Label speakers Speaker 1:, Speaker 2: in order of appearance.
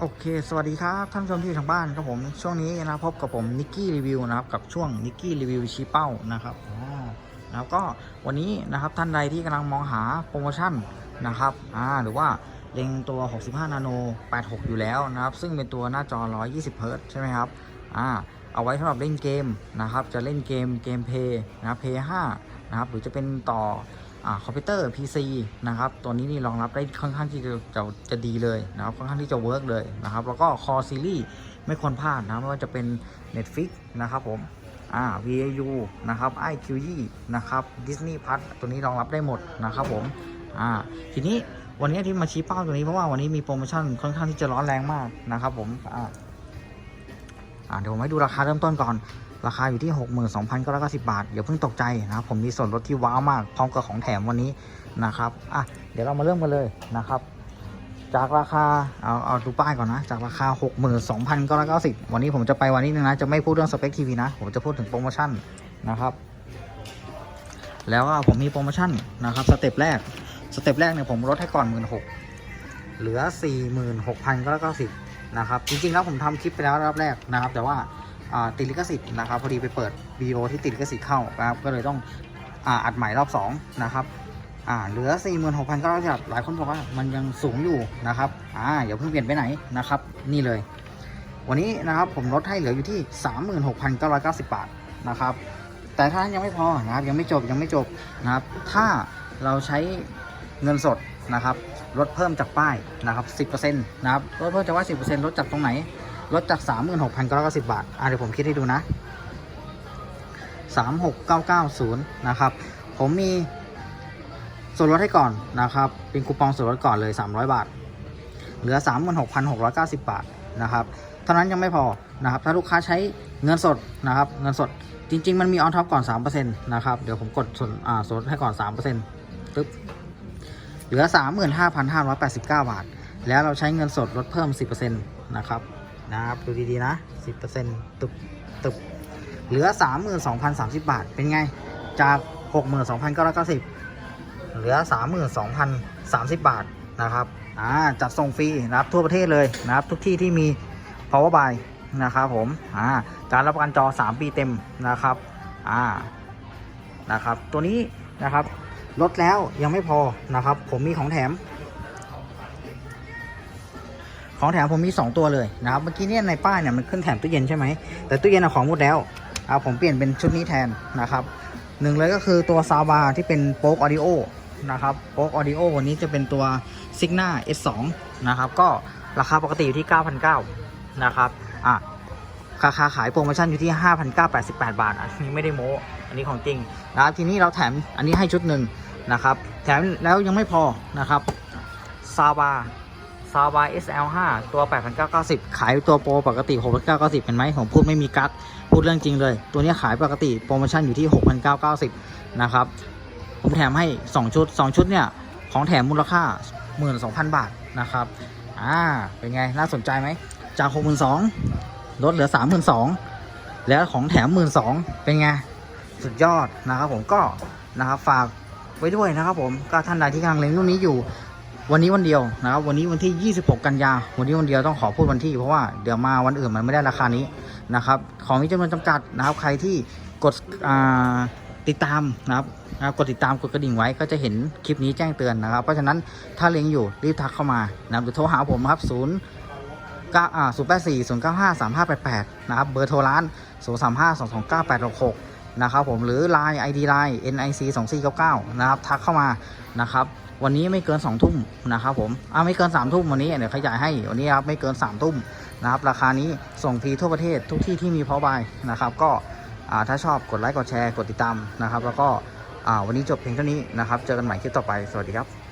Speaker 1: โอเค สวัสดีครับท่านผู้ชมที่อยู่ทางบ้านครับผมช่วงนี้นะพบกับผมนิกกี้รีวิวนะครับกับช่วงนิกกี้รีวิวชี้เป้านะครับอ่านะครับก็วันนี้นะครับท่านใดที่กำลังมองหาโปรโมชั่นนะครับอ่าหรือว่าเล็งตัว 65 นาโน 86 อยู่แล้วนะครับ ซึ่งเป็นตัวหน้าจอ 120เฮิร์ตซ์ใช่ไหมครับอ่าเอาไว้สำหรับเล่นเกมนะครับ จะเล่นเกมเกมเพย์นะเพย์5นะครับหรือจะเป็นต่อ คอมพิวเตอร์ PC นะครับ ตัวนี้นี่รองรับได้ค่อนข้างที่จะจะจะดีเลยนะครับ ค่อนข้างที่จะเวิร์กเลยนะครับ แล้วก็คอซีรีส์ไม่ควรพลาดนะ ไม่ว่าจะเป็น Netflix นะครับผมอ่า VAU นะครับ iQE นะครับ Disney Plus ตัวนี้รองรับได้หมดนะครับผมอ่าทีนี้วันนี้ที่มาชี้เป้าตัวนี้เพราะว่าวันนี้มีโปรโมชั่นค่อนข้างที่จะร้อนแรงมากนะครับผมอ่าอ่า เดี๋ยวผมให้ดูราคาเริ่มต้นก่อน ราคาอยู่ที่ 62,990 บาทอย่าเพิ่งตกใจนะครับผมมีส่วนลดที่ว้าวมาก พร้อมกับของแถมวันนี้นะครับอะเดี๋ยวเรามาเริ่มกันเลยนะครับ จากราคาเอาเอาดูป้ายก่อนนะ จากราคา 62,990 วันนี้ผมจะไปวันนี้นึงนะ จะไม่พูดเรื่องสเปคทีวีนะ ผมจะพูดถึงโปรโมชั่นนะครับ แล้วก็ผมมีโปรโมชั่นนะครับสเต็ปแรกสเต็ปแรกเนี่ยผมลดให้ก่อน 16,000เหลือ 46,990 นะครับ จริงๆแล้วผมทำคลิปไปแล้วรอบแรกนะครับ แต่ว่าติดลิขสิทธิ์นะครับ พอดีไปเปิดวีโอที่ติดลิขสิทธิ์เข้านะครับ ก็เลยต้องอัดใหม่รอบ2นะครับอ่าเหลือ 46,900หลายคนบอกว่ามันยังสูงอยู่นะครับอ่าอย่าเพิ่งเปลี่ยนไปไหนนะครับ นี่เลย วันนี้นะครับผมลดให้เหลืออยู่ที่ 36,990 บาทนะครับ แต่ถ้ายังไม่พอนะครับยังไม่จบยังไม่จบนะครับ ถ้าเราใช้เงินสดนะครับ ลดเพิ่มจากป้ายนะครับ10%นะครับลดเพิ่มจากว่า10%ลดจากตรงไหนลดจาก36,990บาทอะเดี๋ยวผมคิดให้ดูนะ36990นะครับผมมีส่วนลดให้ก่อนนะครับ เป็นคูปองส่วนลดก่อนเลย 300 บาท เหลือ 36,690 บาทนะครับเท่านั้นยังไม่พอนะครับ ถ้าลูกค้าใช้เงินสดนะครับ เงินสดจริง ๆ มันมีออนท็อปก่อน 3%นะครับ เดี๋ยวผมกดส่วนอ่าส่วนลดให้ก่อน3%ปึ๊บ ลือ 35,589 บาท แล้วเราใช้เงินสดลดเพิ่ม 10%นะครับ นะครับ ดูดีๆ นะ 10%ตึบตึบเหลือ 32,030 บาท เป็นไง จาก 62,990 เหลือ 32,030 บาท นะครับ อ่า จัดส่งฟรีนะครับ ทั่วประเทศเลยนะครับ ทุกที่ที่มี power buy นะครับผม อ่า การรับประกันจอ 3 ปีเต็มนะครับ อ่า นะครับ ตัวนี้นะครับ ลดแล้วยังไม่พอนะครับ ผมมีของแถม ของแถมผมมี 2 ตัวเลยนะครับเมื่อกี้เนี่ยในป้ายเนี่ยมันขึ้นแถมตู้เย็นใช่ไหมแต่ตู้เย็นเอาของหมดแล้วเอาผมเปลี่ยนเป็นชุดนี้แทนนะครับหนึ่งเลยก็คือตัวซาวบาที่เป็นโป๊กออดิโอนะครับโป๊กออดิโอวันนี้จะเป็นตัว Signa S2 นะครับ ก็ราคาปกติอยู่ที่ 9,900นะครับอะราคาขายโปรโมชั่นอยู่ที่ 5,988 บาท อันนี้ไม่ได้โม้ อันนี้ของจริงนะครับทีนี้เราแถมอันนี้ให้ชุดหนึ่ง นะครับ แถมแล้วยังไม่พอนะครับซาวบาซาวบา SL5 ตัว 8,990 ขายตัวโปรปกติ 6,990 เห็นไหมผมพูดไม่มีกั๊กพูดเรื่องจริงเลย ตัวนี้ขายปกติโปรโมชั่นอยู่ที่ 6,990 นะครับ ผมแถมให้ 2 ชุด 2 ชุดเนี่ย ของแถมมูลค่า 12,000 บาทนะครับ อ่า เป็นไง น่าสนใจไหม จาก 62,000ลดเหลือ 32,000 แล้วของแถม 12,000 เป็นไง สุดยอดนะครับผมก็นะครับฝาก ไว้ด้วยนะครับผมก็ท่านใดที่กำลังเล็งรุ่นนี้อยู่ วันนี้วันเดียวนะครับวันนี้วันที่ 26 กันยา วันนี้วันเดียวต้องขอพูดวันที่เพราะว่าเดี๋ยวมาวันอื่นมันไม่ได้ราคานี้นะครับของมีจำนวนจำกัดนะครับใครที่กดติดตามนะครับกดติดตามกดกระดิ่งไว้ก็จะเห็นคลิปนี้แจ้งเตือนนะครับ เพราะฉะนั้นถ้าเล็งอยู่รีบทักเข้ามานะครับหรือโทรหาผมครับ0 9อ่า0 8 4 0 9 5 3 5 8 8นะครับเบอร์โทรร้าน 0 3 5 2 2 9 8 6 6 นะครับผมหรือ Line ID Line NIC 2 4 9 9นะครับทักเข้ามานะครับวันนี้ไม่เกิน2องทุ่มนะครับผมอ่าไม่เกิน3ามทุ่มวันนี้เดี๋ยวขยายให้วันนี้ครับไม่เกิน3ามทุ่มนะครับราคานี้ส่งฟรีทั่วประเทศทุกที่ที่มีเพอบายนะครับก็ถ้าชอบกดไลค์กดแชร์กดติดตามนะครับแล้วก็วันนี้จบเพียงเท่านี้นะครับเจอกันใหม่คลิปต่อไปสวัสดีครับ